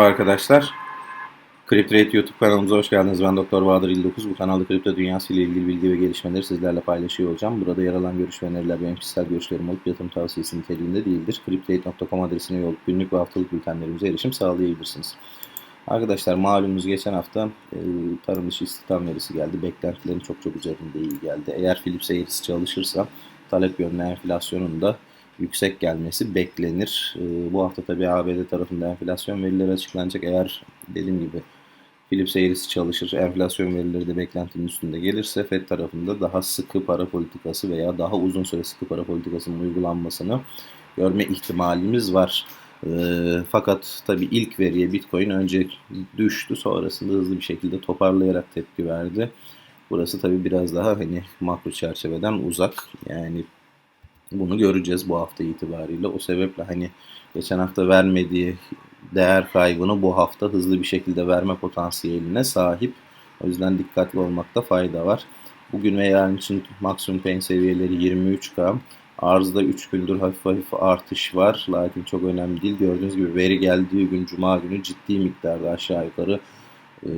arkadaşlar. CryptRate YouTube kanalımıza hoş geldiniz. Ben Doktor Bahadır 59. Bu kanalda kripto dünyası ile ilgili bilgi ve gelişmeleri sizlerle paylaşıyor olacağım. Burada yer alan görüş ve öneriler benim kişisel görüşlerim olup yatırım tavsiyesi niteliğinde değildir. CryptRate.com adresine yol günlük ve haftalık bültenlerimize erişim sağlayabilirsiniz. Arkadaşlar malumunuz geçen hafta e, tarım dışı istihdam verisi geldi. Beklentilerin çok çok üzerinde iyi geldi. Eğer Philips eğrisi çalışırsa talep yönlü enflasyonun da yüksek gelmesi beklenir. E, bu hafta tabii ABD tarafında enflasyon verileri açıklanacak. Eğer dediğim gibi Philips eğrisi çalışır, enflasyon verileri de beklentinin üstünde gelirse FED tarafında daha sıkı para politikası veya daha uzun süre sıkı para politikasının uygulanmasını görme ihtimalimiz var. E, fakat tabii ilk veriye Bitcoin önce düştü, sonrasında hızlı bir şekilde toparlayarak tepki verdi. Burası tabii biraz daha hani makro çerçeveden uzak. Yani bunu göreceğiz bu hafta itibariyle. O sebeple hani geçen hafta vermediği değer kaybını bu hafta hızlı bir şekilde verme potansiyeline sahip. O yüzden dikkatli olmakta fayda var. Bugün ve yarın için maksimum pain seviyeleri 23K. Arzda 3 gündür hafif hafif artış var. Lakin çok önemli değil. Gördüğünüz gibi veri geldiği gün Cuma günü ciddi miktarda aşağı yukarı e,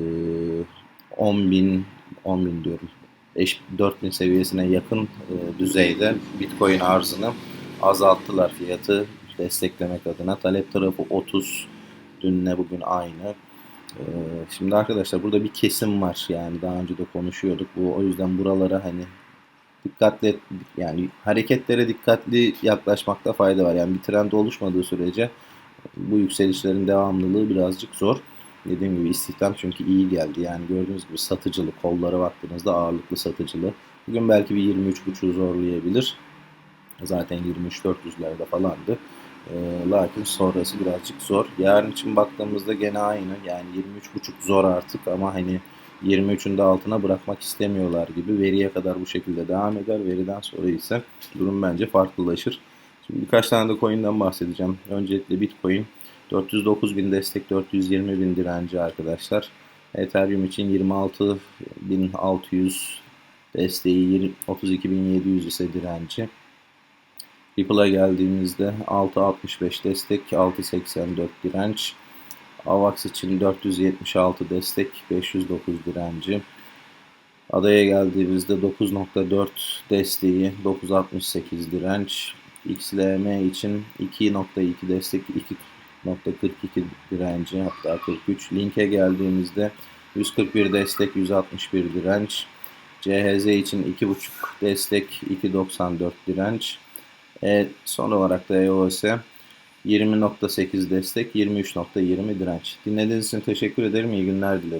10 bin, 10 bin diyorum 4000 seviyesine yakın e, düzeyde Bitcoin arzını azalttılar fiyatı desteklemek adına. Talep tarafı 30, dünle bugün aynı. E, şimdi arkadaşlar burada bir kesim var yani daha önce de konuşuyorduk. Bu o yüzden buralara hani dikkatli yani hareketlere dikkatli yaklaşmakta fayda var. Yani bir trend oluşmadığı sürece bu yükselişlerin devamlılığı birazcık zor. Dediğim gibi istihdam çünkü iyi geldi. Yani gördüğünüz gibi satıcılı kollara baktığınızda ağırlıklı satıcılı. Bugün belki bir 23.5'u zorlayabilir. Zaten 23.400'lerde falandı. E, lakin sonrası birazcık zor. Yarın için baktığımızda gene aynı. Yani 23.5 zor artık ama hani 23'ün de altına bırakmak istemiyorlar gibi. Veriye kadar bu şekilde devam eder. Veriden sonra ise durum bence farklılaşır. Şimdi birkaç tane de coin'den bahsedeceğim. Öncelikle Bitcoin 409 bin destek 420 bin direnci arkadaşlar. Ethereum için 26.600 desteği 32.700 ise direnci. Ripple'a geldiğimizde 6.65 destek 6.84 direnç. AVAX için 476 destek 509 direnci. Adaya geldiğimizde 9.4 desteği 9.68 direnç. XLM için 2.2 destek 2.42 direnci hatta 43. Link'e geldiğimizde 141 destek 161 direnç. CHZ için 2.5 destek 2.94 direnç. E, son olarak da EOS 20.8 destek 23.20 direnç. Dinlediğiniz için teşekkür ederim. İyi günler dilerim.